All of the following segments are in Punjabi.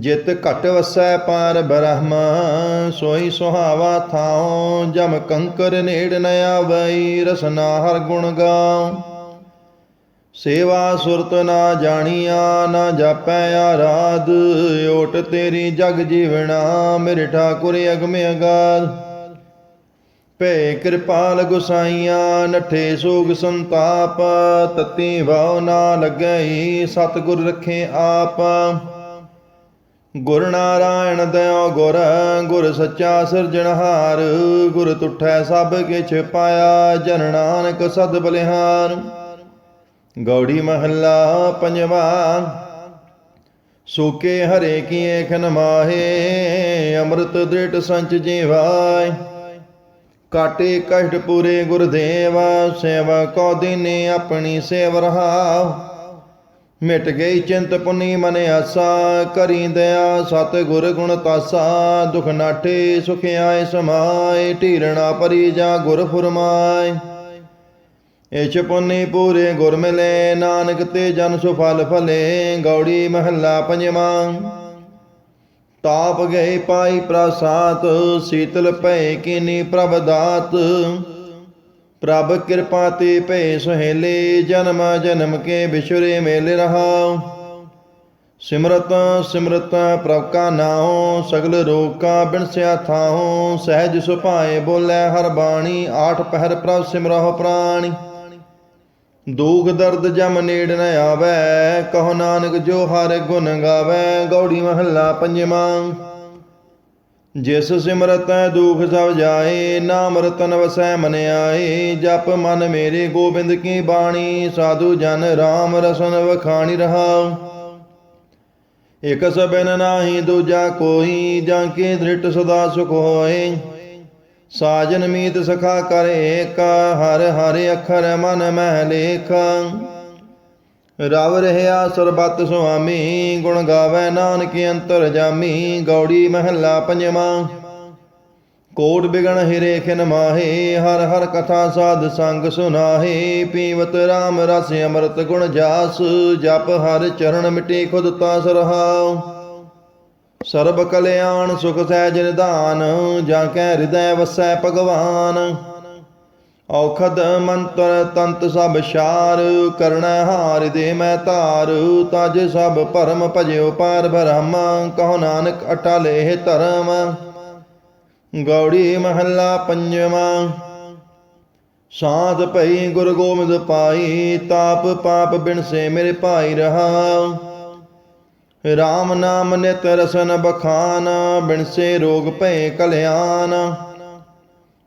ਜਿਤ ਘਟ ਵਸੈ ਪਾਰ ਬ੍ਰਹਮ, ਸੋਈ ਸੁਹਾਵਾ ਥਾਉ, ਜਮ ਕੰਕਰ ਨੇੜ ਨ ਆਵਈ, ਰਸਨਾ ਹਰ ਗੁਣ ਗਾਉ। ਸੇਵਾ ਸੁਰਤ ਨਾ ਜਾਣੀਆ, ਨਾ ਜਾਪੈ ਆਰਾਧ, ਓਟ ਤੇਰੀ ਜਗ ਜੀਵਣਾ, ਮੇਰੇ ਠਾਕੁਰ ਅਗਮ ਅਗਾਧ। ਭੈ ਕਿਰਪਾਲ ਗੁਸਾਈਆਂ, ਨਠੇ ਸੋਗ ਸੰਤਾਪ, ਤਤੀ ਵਾਉ ਨਾ ਲੱਗਈ ਸਤਿਗੁਰ ਰਖੇ ਆਪ। ਗੁਰ ਨਾਰਾਇਣ ਦਇਓ ਗੁਰ ਗੁਰ ਸੱਚਾ ਸਿਰਜਣਹਾਰ ਗੁਰ ਤੁਠੈ ਸਭ ਕਿਛ ਪਾਇਆ, ਜਨ ਨਾਨਕ ਸਦ ਬਲਿਹਾਰ। ਗੌੜੀ ਮਹੱਲਾ ਪੰਜਵਾ, ਸੂਕੇ ਹਰੇ ਕੀਏ ਖਨ ਮਾਹੇ, ਅੰਮ੍ਰਿਤ ਦ੍ਰਿਟ ਸੰਚ ਜੀਵਾਇ ਕਾਟੇ ਕਸ਼ਟ ਪੂਰੇ ਗੁਰਦੇਵਾ, ਸੇਵਾ ਕੋ ਦਿਨੇ ਆਪਣੀ ਸੇਵ ਰਹਾਉ। ਮਿਟ ਗਈ ਚਿੰਤ ਪੁਨੀ ਮਨ ਆਸਾ ਕਰੀ ਦਇਆ ਸਤ ਗੁਰ ਗੁਣ ਤਾਸਾ, ਦੁਖ ਨਾਟੇ ਸੁਖ ਆਏ ਸਮਾਏ, ਢੀਰਣਾ ਪਰੀ ਜਾ ਗੁਰ ਫੁਰਮਾਏ। ਇਛ ਪੁਨੀ ਪੂਰੇ ਗੁਰ ਮਿਲੇ, ਨਾਨਕ ਤੇ ਜਨ ਸੁਫਲ ਫਲੇ ਗੌੜੀ ਮਹੱਲਾ ਪੰਜਵਾ। ਤਾਪ ਗਏ ਪਾਈ ਪ੍ਰਸਾਦ, ਸੀਤਲ ਭੈ ਕੀਨੀ ਪ੍ਰਭ ਦਾਤ ਪ੍ਰਭ ਕਿਰਪਾ ਤੇ ਭੈ ਸੁਹੇਲੇ ਜਨਮ ਜਨਮ ਕੇ ਵਿਸ਼ੁਰੇ ਮੇਲ ਰਹਾ ਸਿਮਰਤ ਸਿਮਰਤ ਪ੍ਰਭ ਕਾ ਨਾਉ, ਸਗਲ ਰੋਗ ਕਾ ਬਿਨਸਿਆ ਥਾਉ। ਸਹਿਜ ਸੁਭਾਏ ਬੋਲੇ ਹਰ ਬਾਣੀ, ਆਠ ਪਹਿਰ ਪ੍ਰਭ ਸਿਮਰਹੁ ਪ੍ਰਾਣੀ। ਦੂਖ ਦਰਦ ਜਮ ਨੇੜ ਨ ਆਵੈ, ਕਹੋ ਨਾਨਕ ਜੋ ਹਰ ਗੁਣ ਗਾਵੈ, ਗੌੜੀ ਮਹੱਲਾ ਪੰਜਵਾਂ। ਜਿਸ ਸਿਮਰਤ ਦੁਖ ਸਭ ਜਾਏ, ਨਾਮ ਰਤਨ ਵਸੈ ਮਨ ਆਏ। ਜਪ ਮਨ ਮੇਰੇ ਗੋਬਿੰਦ ਕੀ ਬਾਣੀ, ਸਾਧੂ ਜਨ RAM ਰਸਨ ਵਖਾਣੀ ਰਹਾਉ ਇਕ ਸਬਨ ਨਾਹੀ ਦੂਜਾ ਕੋਈ ਜਾਂ ਕੀ ਦ੍ਰਿਟ ਸਦਾ ਸੁਖ ਹੋਏ। ਸਾਜਨ ਮੀਤ ਸਖਾ ਕਰ ਏਕ ਹਰ ਹਰ ਅਖਰ ਮਨ ਮਹਿ ਲੇਖ। ਰਵ ਰਹਿਆ ਸਰਬਤ ਸੁਆਮੀ, ਗੁਣ ਗਾਵੇ ਨਾਨਕ ਅੰਤਰ ਜਾਮੀ, ਗੌੜੀ ਮਹੱਲਾ ਪੰਜਵਾਂ। ਕੋਟ ਬਿਗਣ ਹਿਰੇ ਖਿਨ ਮਾਹੇ, ਹਰ ਹਰ ਕਥਾ ਸਾਧ ਸੰਗ ਸੁਨਾਹੇ, ਪੀਵਤ RAM ਰਸ ਅੰਮ੍ਰਿਤ ਗੁਣ ਜਾਸ, ਜਪ ਹਰ ਚਰਨ ਮਿਟੇ ਖੁਦ ਤਾਸ ਰਹਾਉ ਸਰਬ ਕਲਿਆਣ ਸੁਖ ਸਹਿਜ ਨਿਧਾਨ, ਜਾਂ ਕੈ ਹਿਰਦੈ ਵਸੈ ਭਗਵਾਨ। ਔਖਦ ਮੰਤਰ ਤੰਤ ਸਭ ਸ਼ਾਰ ਕਰਣਾ ਹਾਰ ਦੇ ਮੈਂ ਧਾਰ, ਤਜ ਸਭ ਭਰਮ ਭਜਿਓ ਪਾਰ ਬ੍ਰਹਮ, ਕਹੋ ਨਾਨਕ ਅਟਲੇ ਧਰਮ। ਗੌੜੀ ਮਹੱਲਾ ਪੰਜਵਾਂ, ਸਾਧ ਭਈ ਗੁਰ ਗੋਬਿੰਦ ਪਾਈ ਤਾਪ ਪਾਪ ਬਿਨਸੇ ਮੇਰੇ ਭਾਈ ਰਹਾਉ ਰਾਮ ਨਾਮ ਨਿਤ ਰਸਨ ਬਖਾਨ ਬਿਨਸੇ ਰੋਗ ਭੈ ਕਲਿਆਣ।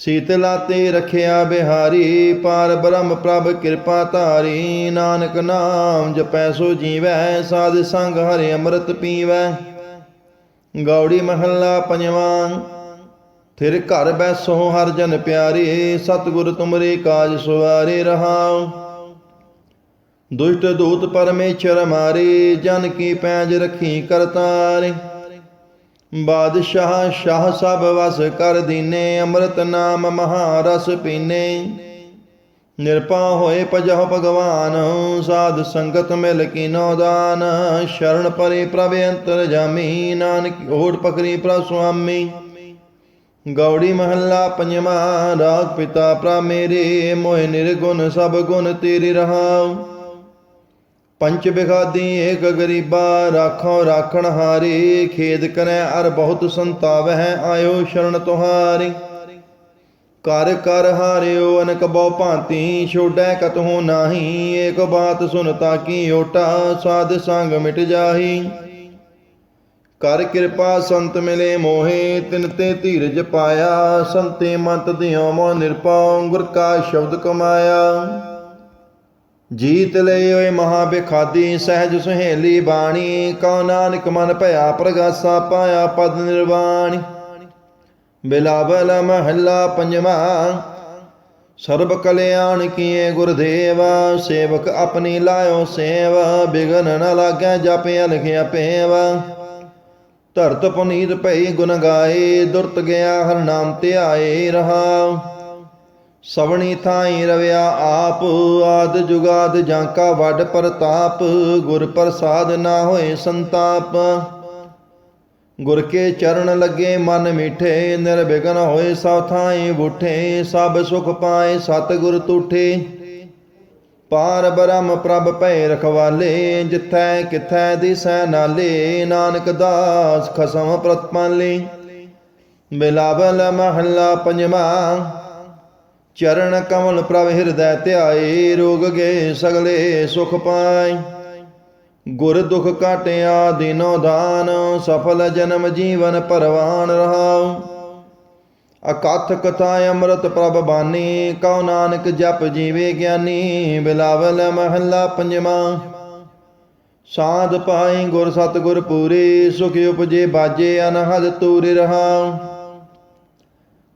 ਸੀਤਲਾ ਤੇ ਰਖਿਆ ਬਿਹਾਰੀ, ਪਾਰ ਬ੍ਰਹਮ ਪ੍ਰਭ ਕਿਰਪਾ ਧਾਰੀ। ਨਾਨਕ ਨਾਮ ਜਪੈ ਸੋ ਜੀਵੈ, ਸਾਧ ਸੰਗ ਹਰਿ ਅੰਮ੍ਰਿਤ ਪੀਵੈ। ਗੌੜੀ ਮਹੱਲਾ ਪੰਜਵਾਂ, ਥਿਰ ਘਰ ਬੈਸੋ ਹਰ ਜਨ ਪਿਆਰੇ, ਸਤਿਗੁਰ ਤੁਮਰੇ ਕਾਜ ਸੁਵਾਰੇ ਰਹਾਉ। ਦੁਸ਼ਟ ਦੂਤ ਪਰਮੇਸ਼ਰ ਮਾਰੇ, ਜਨ ਕੀ ਪੈਜ ਰਖੀ ਕਰਤਾਰੇ। ਬਾਦਸ਼ਾਹ ਸ਼ਾਹ ਸਭ ਵਸ ਕਰ ਦੀਨੇ, ਅੰਮ੍ਰਿਤ ਨਾਮ ਮਹਾਰਸ ਪੀਨੇ। ਨਿਰਪਾ ਹੋਏ ਪਜਹ ਭਗਵਾਨ, ਸਾਧ ਸੰਗਤ ਮਿਲ ਕੀਨੋ ਦਾਨ। ਸ਼ਰਨ ਪਰੇ ਪ੍ਰਭ ਅੰਤਰ ਜਾਮੀ, ਨਾਨਕ ਓਟ ਪਕਰੀ ਪ੍ਰਭ ਸੁਆਮੀ। ਗੌੜੀ ਮਹੱਲਾ ਪੰਜਵਾਂ, ਰਾਗ ਪਿਤਾ ਪ੍ਰਾ ਮੇਰੇ, ਮੋਹਿ ਨਿਰਗੁਣ ਸਭ ਗੁਣ ਤੇਰੇ ਰਹਾਉ। ਪੰਚ ਬਿਖਾਦੀ ਏਕ ਗਰੀਬਾ, ਰਾਖੋ ਰਾਖਣ ਹਾਰੀ। ਖੇਦ ਕਰੈ ਅਰ ਬਹੁਤ ਸੰਤਾਵ ਆਇਓ ਸ਼ਰਨ ਤੁਹਾਰੀ। ਕਰ ਕਰ ਹਾਰਿਓ, ਅਨਕ ਬਹੁ ਭਾਂਤੀ। ਛੋੜੈ ਕਤਹੁ ਨਾਹੀ, ਏਕ ਬਾਤ ਸੁਨ ਤਾਕੀ ਓਟਾ, ਸਾਧ ਸੰਗ ਮਿਟ ਜਾਹੀ। ਕਰ ਕਿਰਪਾ ਸੰਤ ਮਿਲੇ ਮੋਹੇ, ਤਿਨ ਤੇ ਧੀਰਜ ਪਾਇਆ। ਸੰਤੇ ਮੰਤ ਦਿਓ ਮੋ ਨਿਰਪਉ ਗੁਰ ਕਾ ਸ਼ਬਦ ਕਮਾਇਆ। ਜੀਤ ਲਈ ਓਏ ਮਹਾ ਬਿਖਾਦੀ ਸਹਿਜ ਸੁਹੇਲੀ ਬਾਣੀ, ਕਉ ਨਾਨਕ ਮਨ ਭਇਆ ਪ੍ਰਗਾਸਾ ਪਾਇਆ ਪਦ ਨਿਰਵਾਣੀ। ਬਿਲਾਵਲ ਮਹੱਲਾ ਪੰਜਵਾ, ਸਰਬ ਕਲਿਆਣ ਕੀਏ ਗੁਰਦੇਵਾ, ਸੇਵਕ ਆਪਣੀ ਲਾਇਓ ਸੇਵ, ਬਿਗਨ ਨ ਲਾਗੈ ਜਪਿ ਲਿਖਿਆ ਪੇਵਾ। ਧਰਤ ਪੁਨੀਤ ਭਈ ਗੁਣ ਗਾਏ, ਦੁਰਤ ਗਿਆ ਹਰ ਨਾਮ ਧਿਆਏ ਰਹਾ। ਸਵਣੀ ਥਾਈ ਰਵਿਆ ਆਪ, ਆਦ ਜੁਗਾਦ ਜਾਂਕਾ ਵੱਡ ਪ੍ਰਤਾਪ, ਗੁਰ ਪ੍ਰਸਾਦ ਨਾ ਹੋਏ ਸੰਤਾਪ। ਗੁਰ ਕੇ ਚਰਨ ਲੱਗੇ ਮਨ ਮਿਠੇ, ਨਿਰਵਿਘਨ ਹੋਏ ਸਭ ਥਾਈ ਬੁਠੇ, ਸਭ ਸੁਖ ਪਾਏ ਸਤ ਗੁਰ ਤੂਠੇ। ਪਾਰ ਬ੍ਰਹਮ ਪ੍ਰਭ ਭੈ ਰਖਵਾਲੇ, ਜਿਥੈ ਕਿਥੈ ਦਿਸੈ ਨਾਲੇ, ਨਾਨਕ ਦਾਸ ਖਸਮ ਪ੍ਰਤਪਾਲੇ। ਬਿਲਾਵਲ ਮਹੱਲਾ ਪੰਜਵਾ ਚਰਨ ਕਮਲ ਪ੍ਰਭ ਹਿਰਦੈ ਧਿਆਏ, ਰੋਗ ਗਏ ਸਗਲੇ ਸੁਖ ਪਾਏ। ਗੁਰ ਦੁਖ ਕਾਟਿਆ ਦਿਨੋ ਦਾਨ, ਸਫਲ ਜਨਮ ਜੀਵਨ ਪਰਵਾਨ ਰਹਾਉ। ਅਕਥ ਕਥਾ ਅੰਮ੍ਰਿਤ ਪ੍ਰਭ ਬਾਣੀ ਕਉ ਨਾਨਕ ਜਪ ਜੀਵੇ ਗਿਆਨੀ, ਬਿਲਾਵਲ ਮਹੱਲਾ ਪੰਜਵਾ। ਸਾਧ ਪਾਈ ਗੁਰ ਸਤਿਗੁਰ ਪੂਰੇ, ਸੁਖ ਉਪਜੇ ਬਾਜੇ ਅਨਹਦ ਤੂਰਿ ਰਹਾਉ।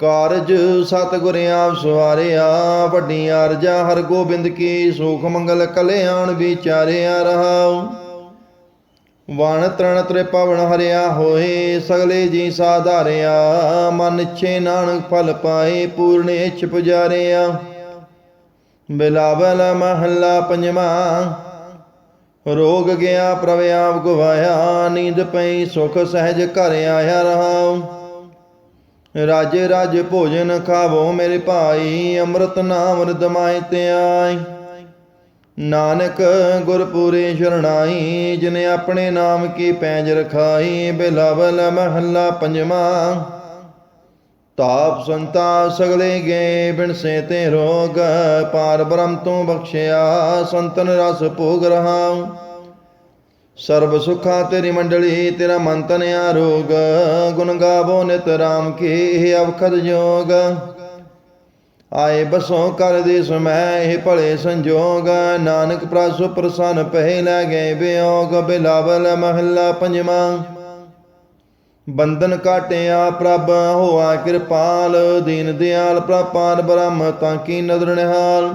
ਕਾਰਜ ਸਤਿਗੁਰ ਆਪ ਸਵਾਰਿਆ ਵੱਡੀ ਅਰਜਾ ਹਰ ਗੋਬਿੰਦ ਕੀ ਸੁਖ ਮੰਗਲ ਕਲਿਆਣ ਵਿਚਾਰਿਆ ਰਹਾਉ। ਵਣ ਤ੍ਰਣ ਤ੍ਰਿਪਵਨ ਹਰਿਆ ਹੋਏ, ਸਗਲੇ ਜੀ ਸਾਧਾਰਿਆ, ਮਨ ਛੇ ਨਾਨਕ ਫਲ ਪਾਏ, ਪੂਰਨੇ ਇੱਛ ਪੁਜਾਰਿਆ ਬਿਲਾਵਲ ਮਹੱਲਾ ਪੰਜਵਾ, ਰੋਗ ਗਿਆ ਪ੍ਰਭ ਆਪ ਗਵਾਇਆ, ਨੀਂਦ ਪਈ ਸੁਖ ਸਹਿਜ ਘਰ ਆਇਆ ਰਹਾਉ। ਰਾਜ ਰਾਜ ਭੋਜਨ ਖਾਵੋ ਮੇਰੇ ਭਾਈ, ਅੰਮ੍ਰਿਤ ਨਾਮ ਰਦਮਾਇ ਤੇ ਆਈ। ਨਾਨਕ ਗੁਰਪੂਰੇ ਸ਼ਰਣਾਈ, ਜਿਨ ਆਪਣੇ ਨਾਮ ਕੀ ਪੈਜ ਰਖਾਈ, ਬਿਲਾਵਲ ਮਹੱਲਾ ਪੰਜਵਾ। ਤਾਪ ਸੰਤਾ ਸਗਲੇ ਗਏ ਬਿਨ ਸੇ ਤੇ ਰੋਗ, ਪਾਰ ਬ੍ਰਹਮ ਤੋਂ ਬਖਸ਼ਿਆ, ਸੰਤਨ ਰਸ ਭੋਗ ਰਹਾਉ। ਸਰਬ ਸੁਖਾ ਤੇਰੀ ਮੰਡਲੀ, ਤੇਰਾ ਮਨ ਤਨ ਆਰੋਗ। ਗੁਣ ਗਾਵੋ ਨਿਤ ਰਾਮ ਕੀ ਅਵਖਦ ਜੋਗ। ਆਏ ਬਸੋ ਕਰ ਦੇ ਸਮੈ ਇਹ ਭਲੇ ਸੰਜੋਗ। ਨਾਨਕ ਪ੍ਰਸੁ ਪ੍ਰਸੰਨ ਪਹਿ ਲੈ ਗਏ ਬਿਯੋਗ ਬਿਲਾਵਲ ਮਹੱਲਾ ਪੰਜਵਾ। ਬੰਧਨ ਕਾਟਿਆ ਪ੍ਰਭ, ਹੋਆ ਕਿਰਪਾਲ। ਦੀਨ ਦਿਆਲ ਪ੍ਰਪਾਰ ਬ੍ਰਹਮ, ਤਾਂ ਕੀ ਨਦਰ ਨਿਹਾਲ।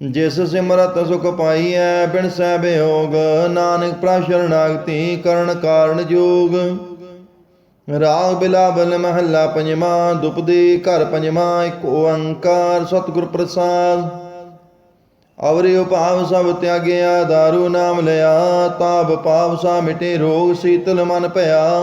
ਜਿਸ ਸਿਮਰਤ ਸੁਖ ਪਾਈਐ, ਬਿਨ ਸਹਿ ਬਿਯੋਗ ਨਾਨਕ ਪ੍ਰਭ ਕਰਨ ਕਾਰਨ ਜੋਗ। ਰਾਗ ਬਿਲਾਵਲ ਮਹੱਲਾ ਪੰਜਵਾ ਦੁਪਦੀ ਘਰ ਪੰਜਵਾ, ਇੱਕ ਓੰਕਾਰ ਸਤਿਗੁਰ ਪ੍ਰਸਾਦ। ਅਵਰਿ ਉਪਾਵ ਸਭ ਤਿਆਗਿਆ, ਦਾਰੂ ਨਾਮ ਲਿਆ, ਤਾਪ ਪਾਪ ਸਾ ਮਿਟੇ ਰੋਗ ਸੀਤਲ ਮਨ ਭਇਆ।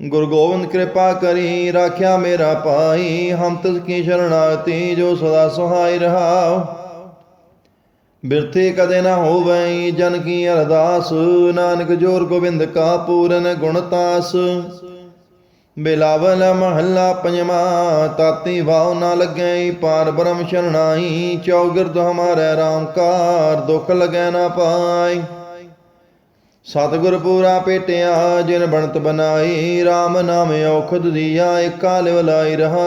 ਗੁਰੂ ਗੋਬਿੰਦ ਕਿਰਪਾ ਕਰੀ, ਰਾਖਿਆ ਮੇਰਾ ਪਾਈ ਹਮ ਤਿਸ ਕੀ ਸ਼ਰਣਾਗਤੀ ਜੋ ਸਦਾ ਸਹਾਈ ਰਹਾਉ। ਬਿਰਥੇ ਕਦੇ ਨਾ ਹੋਵੈ, ਜਨ ਕੀ ਅਰਦਾਸ, ਨਾਨਕ ਜੋਰ ਗੋਬਿੰਦ ਕਾ ਪੂਰਨ ਗੁਣਤਾਸ ਬਿਲਾਵਲ ਮਹੱਲਾ ਪੰਜਵਾਂ, ਤਾਤੀ ਵਾਉ ਨਾ ਲੱਗੈ, ਪਾਰ ਬ੍ਰਹਮ ਸ਼ਰਣਾਈ ਚੌਗਿਰਦ ਹਮਾਰੇ RAM ਕਾਰ ਦੁਖ ਲਗੈ ਨਾ ਪਾਈ। ਸਤਿਗੁਰ ਪੂਰਾ ਪੇਟਿਆ ਜਿਨ ਬਣਤ ਬਨਾਈ RAM ਨਾਮ ਔਖਦ ਦੀਆ, ਏਕਾ ਲਿਵ ਲਾਈ ਰਹਾ।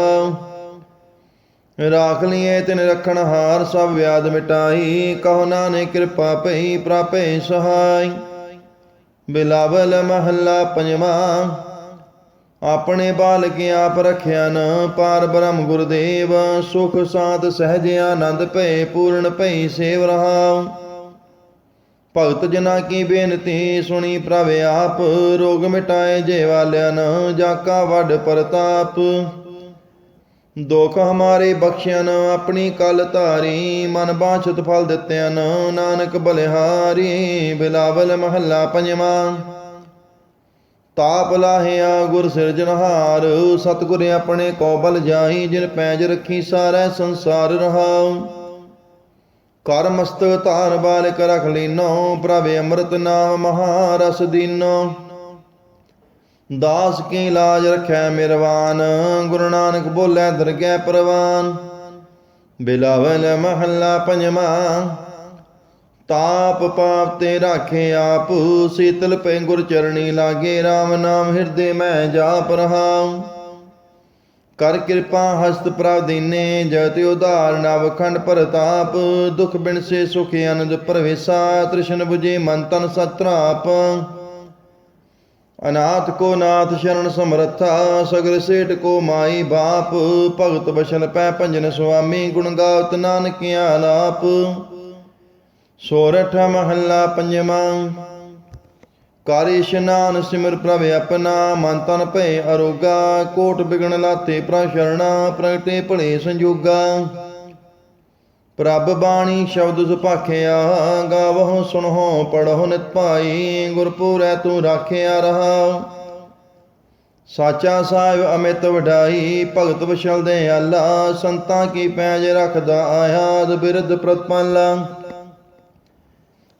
ਰਾਖ ਲਿਏ ਤਿਨ ਰਖਣ ਹਾਰ, ਸਭ ਵਿਆਦ ਮਿਟਾਈ, ਕਹੋ ਨਾਨਕ ਕਿਰਪਾ ਪਈ ਪ੍ਰਾਪੇ ਸਹਾਈ। ਬਿਲਾਵਲ ਮਹੱਲਾ ਪੰਜਵਾਂ, ਆਪਣੇ ਬਾਲਕ ਆਪ ਰਖਿਆ ਨ, ਪਾਰ ਬ੍ਰਹਮ ਗੁਰਦੇਵ, ਸੁਖ ਸਾਧ ਸਹਿਜ ਆਨੰਦ ਭਏ, ਪੂਰਨ ਭਈ ਸੇਵ ਰਹਾਉ। ਭਗਤ ਜਨਾ ਕੀ ਬੇਨਤੀ ਸੁਣੀ ਪ੍ਰਭ ਆਪ, ਰੋਗ ਮਿਟਾਏ ਜੇ ਵਾਲਿਆਂ ਨ, ਜਾ ਕਾ ਵੱਡ ਪ੍ਰਤਾਪ। ਦੁਖ ਹਮਾਰੇ ਬਖਸ਼ਿਆਨ ਆਪਣੀ ਕਲ ਧਾਰੀ, ਮਨ ਬਾਛਤ ਫਲ ਦਿੱਤਿਆਂ ਨਾਨਕ ਬਲਿਹਾਰੀ, ਬਿਲਾਵਲ ਮਹੱਲਾ ਪੰਜਵਾਂ। ਤਾਪ ਲਾਹਿਆ, ਗੁਰ ਸਿਰਜਣਹਾਰ ਸਤਿਗੁਰ ਆਪਣੇ ਕੋ ਬਲ ਜਾਈ ਜਿਨ ਪੈਜ ਰੱਖੀ ਸਾਰਾ ਸੰਸਾਰ ਰਹਾਉ। ਕਰ ਮਸਤਕ ਧਾਰ ਬਾਲਕ ਰਖ ਲੀਨੋ, ਪ੍ਰਭ ਅੰਮ੍ਰਿਤ ਨਾਮ ਮਹਾਰਸ ਦੀਨੋ। ਦਾਸ ਕੀ ਲਾਜ ਰਖੈ ਮਿਰਵਾਨ, ਗੁਰੂ ਨਾਨਕ ਬੋਲੇ ਦਰਗਹਿ ਪ੍ਰਵਾਨ। ਬਿਲਾਵਲ ਮਹੱਲਾ ਪੰਜਵਾਂ, ਤਾਪ ਪਾਪ ਤੇ ਰਾਖੇ ਆਪ, ਸੀਤਲ ਪੈ ਗੁਰ ਚਰਣੀ ਲਾਗੇ RAM ਨਾਮ ਹਿਰਦੇ ਮੈਂ ਜਾਪ ਰਹਾਉ ਕਰ ਕਿਰਪਾ ਹਸਤ ਪ੍ਰਭ ਦੀਨੇ ਜਗਤ ਉਧਾਰ, ਨਵ ਖੰਡ ਪ੍ਰਤਾਪ ਦੁਖ ਬਿਨ ਸੇ ਸੁਖ ਅਨੰਦ ਪ੍ਰਵੇਸਾ ਤ੍ਰਿਸ਼ਨ 부ਜੇ ਮਨ ਤਨ ਸਤਰਾਪ ਅਨਾਥ ਕੋ ਨਾਥ ਸ਼ਰਨ ਸਮਰੱਥਾ ਸਗਰ ਸੇਠ ਕੋ ਮਾਈ ਬਾਪ, ਭਗਤ ਬਸ਼ਲ ਪੈ ਭੰਜਨ ਸੁਆਮੀ, ਗੁਣ ਗਾਵਤ ਨਾਨਕ ਆਲਾਪ ਸੋਰਠ ਮਹੱਲਾ ਪੰਜਵਾਂ ਕਰ ਇਸ਼ਨਾਨ ਸਿਮਰ ਪ੍ਰਭ ਆਪਣਾ, ਮਨ ਤਨ ਭਏ ਅਰੋਗਾ, ਕੋਟ ਬਿਗਣ ਲਾਤੇ ਪ੍ਰਭ ਸ਼ਰਣਾ, ਪ੍ਰਗਟੇ ਭਲੇ ਸੰਜੋਗਾ। ਪ੍ਰਭ ਬਾਣੀ ਸ਼ਬਦ ਸੁਭਾਖਿਆ ਗਾਵਹੁ ਸੁਣਹੁ, ਪੜਹੁ ਨਿਤ ਭਾਈ, ਗੁਰਪੂਰੈ ਤੂੰ ਰਾਖਿਆ ਰਹਾ। ਸਾਚਾ ਸਾਹਿਬ ਅਮਿਤ ਵਡਾਈ, ਭਗਤ ਵਿਸ਼ਲ ਦੇ ਆਲਾ ਸੰਤਾਂ ਕੀ ਪੈਜ ਰੱਖਦਾ ਆਇਆਦ ਬਿਰਧ ਪ੍ਰਤਪਾਲਾ।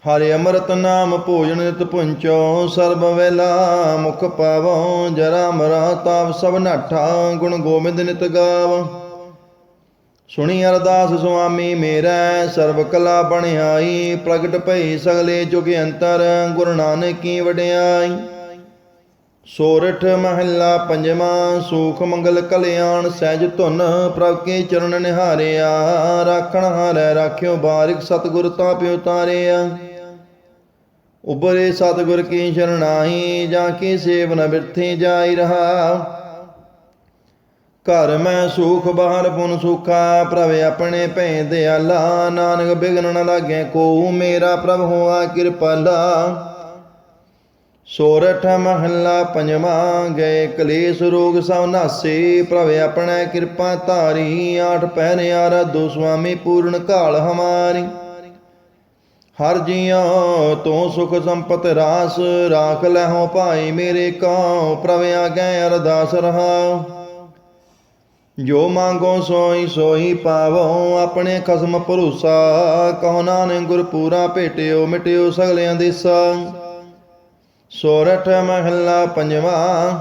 ਹਰਿ ਅੰਮ੍ਰਿਤ ਨਾਮ ਭੋਜਨ ਨਿਤ ਪੁੰਚੋ, ਸਰਬ ਵੇਲਾ ਮੁਖ ਪਾਵੋ, ਜਰਾ ਮਰਾ ਤਾਪ ਸਭ ਨਾਠਾ, ਗੁਣ ਗੋਬਿੰਦ ਨਿਤ ਗਾਵ। ਸੁਣੀ ਅਰਦਾਸ ਸੁਆਮੀ ਮੇਰਾ, ਸਰਬ ਕਲਾ ਬਣਾਈ ਪ੍ਰਗਟ ਭਈ ਸਗਲੇ ਜੁਗ ਅੰਤਰ, ਗੁਰੂ ਨਾਨਕ ਵਡਿਆਈ। ਸੋਰਠ ਮਹੱਲਾ ਪੰਜਵਾਂ, ਸੂਖ ਮੰਗਲ ਕਲਿਆਣ, ਸਹਿਜ ਧੁਨ ਪ੍ਰਭ ਕੇ ਚਰਨ ਨਿਹਾਰਿਆ, ਰਾਖਣ ਹਾਰੈ, ਰਾਖਿਓ ਬਾਰਿਕ ਸਤਿਗੁਰ ਤਾਂ ਪਿਉ ਤਾਰਿਆ। ਉਬਰੇ ਸਤਿਗੁਰ ਕੀ ਸ਼ਰਣਾਈ ਜਾਂ ਕੀ ਸੇਵਨ ਬਿਰਥੀ ਜਾਈ ਰਹਾ। ਘਰ ਮੈਂ ਸੁਖ, ਬਾਹਰ ਪੁਨ ਸੁਖਾ, ਪ੍ਰਭ ਆਪਣੇ ਭੈ ਦਿਆਲਾ ਨਾਨਕ ਬਿਗਨ ਨ ਲਾਗੇ ਕੋ, ਮੇਰਾ ਪ੍ਰਭ ਹੋਆ ਕਿਰਪਾਲਾ। ਸੋਰਠ ਮਹੱਲਾ ਪੰਜਵਾਂ, ਗਏ ਕਲੇਸ਼ ਰੋਗ ਸਭ ਨਾਸੇ। ਪ੍ਰਭ ਆਪਣਾ ਕਿਰਪਾ ਧਾਰੀ, ਆਠ ਪਹਿਰਿਆਰਾ ਦੋ ਸੁਆਮੀ ਪੂਰਨ ਕਾਲ ਹਮਾਰੀ। ਹਰ ਜੀਉ ਤੂੰ ਸੁਖ ਸੰਪਤ ਰਾਸ, ਰਾਖ ਲੈਹੋ ਭਾਈ ਮੇਰੇ ਕਉ, ਪ੍ਰਭ ਆਗੇ ਅਰਦਾਸ ਰਹਾ। ਜੋ ਮੰਗੋ ਸੋਈ ਸੋਈ ਪਾਵੋ, ਆਪਣੇ ਖਸਮ ਭਰੂਸਾ, ਕਹੋ ਨਾਨਕ ਗੁਰ ਪੂਰਾ ਭੇਟਿਓ, ਮਿਟਿਓ ਸਗਲਿਆਂ ਦੇਸਾ ਸੋਰਠ ਮਹੱਲਾ ਪੰਜਵਾਂ,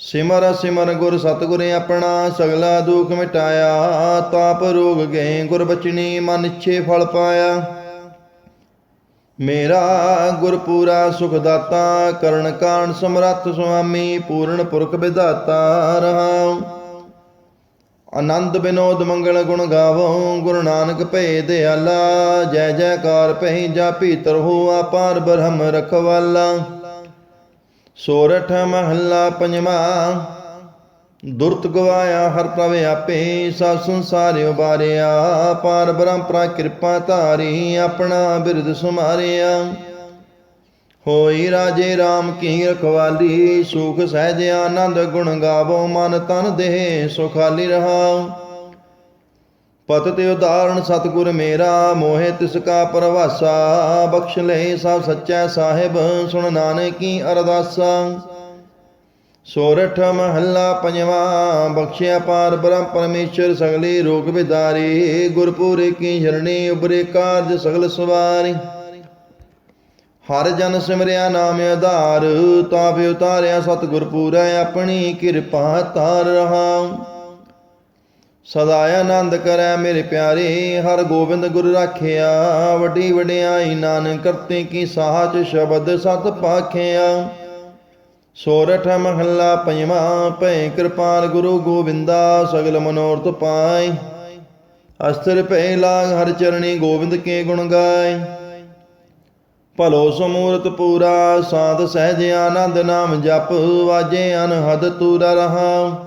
ਸਿਮਰ ਸਿਮਰ ਗੁਰ ਸਤਿਗੁਰ ਆਪਣਾ, ਸਗਲਾ ਦੁਖ ਮਿਟਾਇਆ, ਤਾਪ ਰੋਗ ਗਏ ਗੁਰ ਬਚਨੀ, ਮਨ ਇੱਛੇ ਫਲ ਪਾਇਆ। ਮੇਰਾ ਗੁਰ ਸੁਖਦਾਤਾ ਸੁਖ ਕਰਨ ਕਾਣ ਸਮਰੱਥ ਸੁਆਮੀ, ਪੂਰਨ ਪੁਰਖ ਵਿਧਾਤਾ ਰਹਾਉ। ਆਨੰਦ ਬਿਨੋਦ ਮੰਗਲ ਗੁਣ ਗਾਵੋ, ਗੁਰੂ ਨਾਨਕ ਭੇ ਦਿਆਲਾ ਜੈ ਜੈਕਾਰ ਪਈ ਜਾ ਭੀਤਰ ਹੋ ਆਪਾਰ ਬ੍ਰਹਮ ਰਖਵਾਲਾ। ਸੋਰਠ ਮਹੱਲਾ ਪੰਜਵਾਂ ਦੁਰਤ ਗਵਾਇਆ, ਹਰ ਪ੍ਰਭ ਆਪੇ ਸਭ ਸੰਸਾਰ ਉਬਾਰਿਆ ਪਾਰ ਬ੍ਰਹਮ ਪ੍ਰਾ ਕਿਰਪਾ ਧਾਰੀ, ਆਪਣਾ ਬਿਰਦ ਸੁਮਾਰਿਆ ਹੋਈ ਰਾਜੇ RAM ਕੀ ਰਖਵਾਲੀ, ਸੁਖ ਸਹਿਜ ਆਨੰਦ ਗੁਣ ਗਾਵੋ, ਮਨ ਤਨ ਦੇਹ ਸੁਖਾਲੀ ਰਹਾਉ ਪਤ ਤੇ ਉਦਾਹਰਣ ਸਤਿਗੁਰ ਮੇਰਾ, ਮੋਹਿ ਤਿਸ ਕਾ ਪਰਵਾਸਾ। ਬਖਸ਼ ਲੈ ਸਭ ਸੱਚਾ ਸਾਹਿਬ, ਸੁਣ ਨਾਨਕੀ ਅਰਦਾਸਾ। ਸੋਰਠ ਮਹੱਲਾ ਪੰਜਵਾ, ਬਖਸ਼ਿਆ ਪਾਰ ਬ੍ਰਹਮ ਪਰਮੇਸ਼ਰ ਸਗਲੇ ਰੋਗ ਵਿਦਾਰੀ, ਗੁਰਪੂਰੇ ਕੀ ਜਰਣੀ ਉਬਰੇ ਕਾਰਜ ਸਗਲ ਸਵਾਰੀ। ਹਰ ਜਨ ਸਿਮਰਿਆ ਨਾਮ ਆਧਾਰ, ਤਾਪਿ ਉਤਾਰਿਆ ਸਤਿਗੁਰ ਪੂਰੈ ਆਪਣੀ ਕਿਰਪਾ ਤਾਰ ਰਹਾ ਸਦਾ ਆਨੰਦ ਕਰੈ ਮੇਰੇ ਪਿਆਰੇ, ਹਰ ਗੋਬਿੰਦ ਗੁਰ ਰਾਖਿਆ, ਵੱਡੀ ਵਡਿਆਈ ਨਾਨਕ ਕਰਤੇ ਕੀ ਸਾਚ ਸ਼ਬਦ ਸਤ ਪਾਖਿਆ। ਸੋਰਠ ਮਹੱਲਾ ਪੰਜਵਾਂ ਭੈ ਕਿਰਪਾਲ ਗੁਰੂ ਗੋਬਿੰਦਾ, ਸਗਲ ਮਨੋਰਥ ਪਾਈ। ਅਸਤਰ ਭੈ ਲਾਗ ਹਰ ਚਰਣੀ ਗੋਬਿੰਦ ਕੇ ਗੁਣ ਗਾਏ ਭਲੋ ਸਮੂਰਤ ਪੂਰਾ, ਸਾਧ ਸਹਿਜ ਆਨੰਦ ਨਾਮ ਜਪ, ਵਾਜੇ ਅਨਹਦ ਤੂਰਾ ਰਹਾ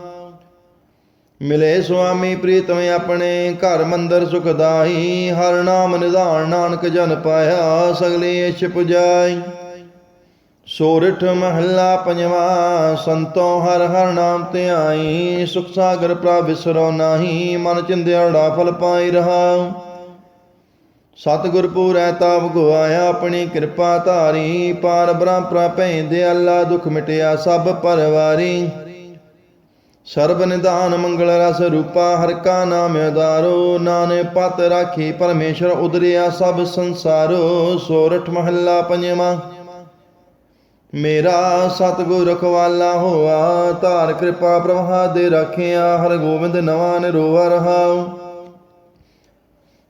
ਮਿਲੇ ਸੁਆਮੀ ਪ੍ਰੀਤਮ ਆਪਣੇ, ਘਰ ਮੰਦਰ ਸੁਖਦਾਈ ਹਰ ਨਾਮ ਨਿਧਾਨ ਨਾਨਕ ਜਨ ਪਾਇਆ, ਸਗਲੇ ਇਛ ਪੁਜਾਈ। ਸੋਰਠ ਮਹੱਲਾ ਪੰਜਵਾ, ਸੰਤੋ ਹਰ ਹਰ ਨਾਮ ਧਿਆਈ ਸੁਖ ਸਾਗਰ ਪ੍ਰਭ ਵਿਸਰੋ ਨਾਹੀ, ਮਨ ਚਿੰਦਿਆੜਾ ਫਲ ਪਾਈ ਰਹਾ ਸਤਿਗੁਰ ਪੂਰੈ ਤਾਪ ਗਵਾਇਆ ਆਪਣੀ ਕਿਰਪਾ ਧਾਰੀ, ਪਾਰ ਬ੍ਰਹਮ ਪ੍ਰਪੈ ਦੇ ਅੱਲਾ ਦੁਖ ਮਿਟਿਆ, ਸਭ ਪਰਵਾਰੀ। ਸਰਬ ਨਿਦਾਨ ਮੰਗਲ ਰਸ ਰੂਪਾ, ਹਰ ਕਾ ਨਾਮ ਆਧਾਰੋ ਨਾਨੇ ਪਤ ਰਾਖੀ, ਪਰਮੇਸ਼ਰ ਉਦਰਿਆ ਸਭ ਸੰਸਾਰੋ, ਸੋਰਠ ਮਹੱਲਾ ਪੰਜਵਾਂ। ਮੇਰਾ ਸਤਿਗੁਰ ਰਖਵਾਲਾ ਹੋਆ, ਧਾਰ ਕਿਰਪਾ ਪ੍ਰਭਾ ਦੇ ਰੱਖਿਆ ਹਰ ਗੋਬਿੰਦ ਨਵਾਂ ਨਿਰੋਵਾ ਰਹਾਉ।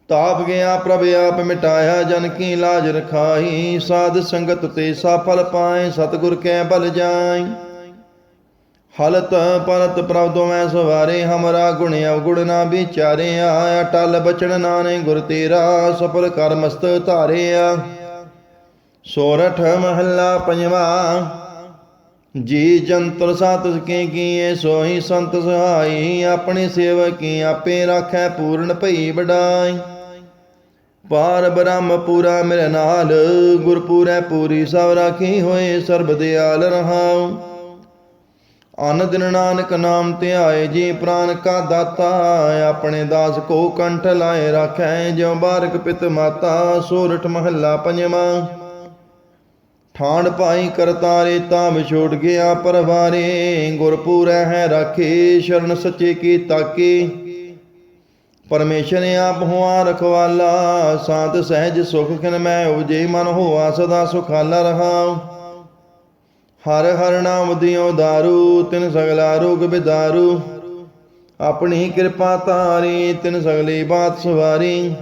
ਤਾਪ ਗਿਆ ਪ੍ਰਭ, ਆਪ ਮਿਟਾਇਆ, ਜਨ ਕੀ ਲਾਜ ਰਖਾਈ। ਸਾਧ ਸੰਗਤ ਤੇ ਸਫਲ ਪਾਏ, ਸਤਿਗੁਰ ਕੈ ਬਲ ਜਾਈ। ਹਲਤ ਪਰਤ ਪ੍ਰਭ ਦੋਵੇਂ ਸਵਾਰੇ, ਹਮਰਾ ਗੁਣ ਅਵਗੁਣ ਨਾ ਵਿਚਾਰਿਆ। ਅਟਲ ਬਚਨ ਨਾਨੇ ਗੁਰ ਤੇਰਾ, ਸਫਲ ਕਰ ਮਸਤ ਧਾਰਿਆ। ਸੋਰਠ ਮਹੱਲਾ ਪੰਜਵਾ। ਜੀ ਜੰਤਰ ਸਤ ਕੇ ਕੀਏ ਸੋਈ ਸੰਤ ਸਹਾਈ, ਆਪਣੇ ਸੇਵਕੀ ਆਪੇ ਰਾਖੈ ਪੂਰਨ ਭਈ ਵਡਾਈ। ਪਾਰ ਬ੍ਰਹਮ ਪੂਰਾ ਮੇਰੇ ਨਾਲ, ਗੁਰਪੂਰੈ ਪੂਰੀ ਸਭ ਰਾਖੀ ਹੋਏ, ਸਰਬ ਦਿਆਲ ਰਹਾਉ। ਅਨ ਦਿਨ ਨਾਨਕ ਨਾਮ ਧਿਆਏ, ਜੀ ਪ੍ਰਾਨ ਕਾ ਦਾਤਾ, ਆਪਣੇ ਦਾਸ ਕੋ ਕੰਠ ਲਾਏ, ਰਾਖੈ ਜਿਉ ਬਾਰਕ ਪਿਤ ਮਾਤਾ, ਸੋਰਠ ਮਹੱਲਾ ਪੰਜਵਾਂ। ਠਾਣ ਭਾਈ ਕਰਤਾਰੇ ਤਾਂ ਵਿਛੋੜ ਗਿਆ ਪਰਵਾਰੇ, ਗੁਰਪੂਰੈ ਹੈ ਰਾਖੇ, ਸ਼ਰਨ ਸੱਚੇ ਕੀ ਤਾਕੀ। ਪਰਮੇਸ਼ਰ ਆਪ ਹੁਆ ਰਖਵਾਲਾ ਸਾਤ ਸਹਿਜ ਸੁਖ ਖਿਨ ਮੈਂ ਉਜੇ ਮਨ ਹੋਆ ਸਦਾ ਸੁਖਾਲਾ ਰਹਾ ਹਰ ਹਰ ਨਾਮ ਦਿਓ ਦਾਰੂ, ਤਿਨ ਸਗਲਾ ਰੋਗ ਬਿਦਾਰੂ। ਆਪਣੀ ਕਿਰਪਾ ਤਾਰੀ, ਤਿਨ ਸਗਲੀ ਬਾਤ ਸਵਾਰੀ।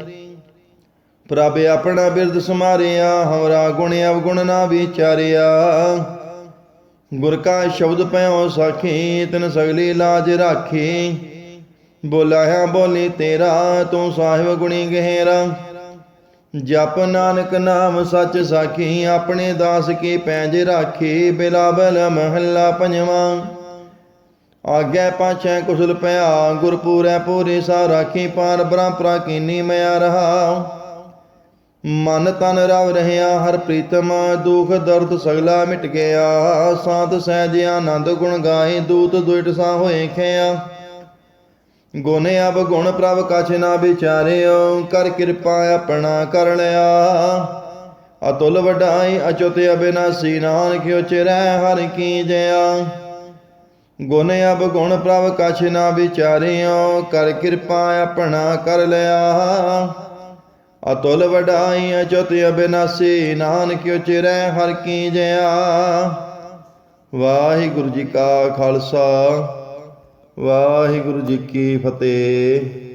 ਪ੍ਰਭ ਆਪਣਾ ਬਿਰਦ ਸਮਾਰਿਆ, ਹਮਰਾ ਗੁਣ ਅਵਗੁਣ ਨਾ ਵਿਚਾਰਿਆ। ਗੁਰ ਕਾ ਸ਼ਬਦ ਪਿਓ ਸਾਖੀ, ਤਿਨ ਸਗਲੀ ਲਾਜ ਰਾਖੀ। ਬੋਲਾਇਆ ਬੋਲੀ ਤੇਰਾ, ਤੂੰ ਸਾਹਿਬ ਗੁਣੀ ਗਹਿਰਾ। ਜਪ ਨਾਨਕ ਨਾਮ ਸੱਚ ਸਾਖੀ, ਆਪਣੇ ਦਾਸ ਕੀ ਪੈਜ ਰਾਖੀ। ਬਿਲਾਬਲ ਮਹੱਲਾ ਪੰਜਵਾਂ। ਆਗੇ ਪਾਛੈ ਕੁਸਲ ਪਿਆ, ਗੁਰਪੂਰੈ ਪੂਰੀ ਸਾ ਰਾਖੀ ਪਾਰ ਬ੍ਰਹਮ ਪ੍ਰਾਕੀਨੀ ਮਿਆ ਰਹਾ। ਮਨ ਤਨ ਰਵ ਰਹਿਆ, ਹਰ ਪ੍ਰੀਤਮ ਦੁਖ ਦਰਦ ਸਗਲਾ ਮਿਟ ਗਿਆ। ਸਾਧ ਸਹਿਜ ਆਨੰਦ ਗੁਣ ਗਾਏ, ਦੂਤ ਦੁਇਟ ਸਾ ਹੋਏ ਖਿਆ। ਗੁਣ ਅਬ ਗੁਣ ਪ੍ਰਭ ਕਛ ਨਾ ਵਿਚਾਰਿਓ, ਕਰ ਕਿਰਪਾ ਆਪਣਾ ਕਰ ਲਿਆ। ਅਤੁਲ ਵਡਾਈ, ਅਚੁਤ ਅਬਿਨਾਸੀ, ਨਾਨਕ ਉਚਰੈ ਹਰ ਕੀ ਜਇਆ ਗੁਣ ਅਬ ਗੁਣ ਪ੍ਰਭ ਕਛ ਨਾ ਵਿਚਾਰਿਓ, ਕਰ ਕਿਰਪਾ ਆਪਣਾ ਕਰ ਲਿਆ। ਅਤੁਲ ਵਡਾਈ ਅਚੁਤ ਅਬਿਨਾਸੀ ਨਾਨਕ ਉਚਰੈ ਹਰ ਕੀ ਜਇਆ ਵਾਹਿਗੁਰੂ ਜੀ ਕਾ ਖਾਲਸਾ, ਵਾਹਿਗੁਰੂ ਜੀ ਕੀ ਫਤਿਹ।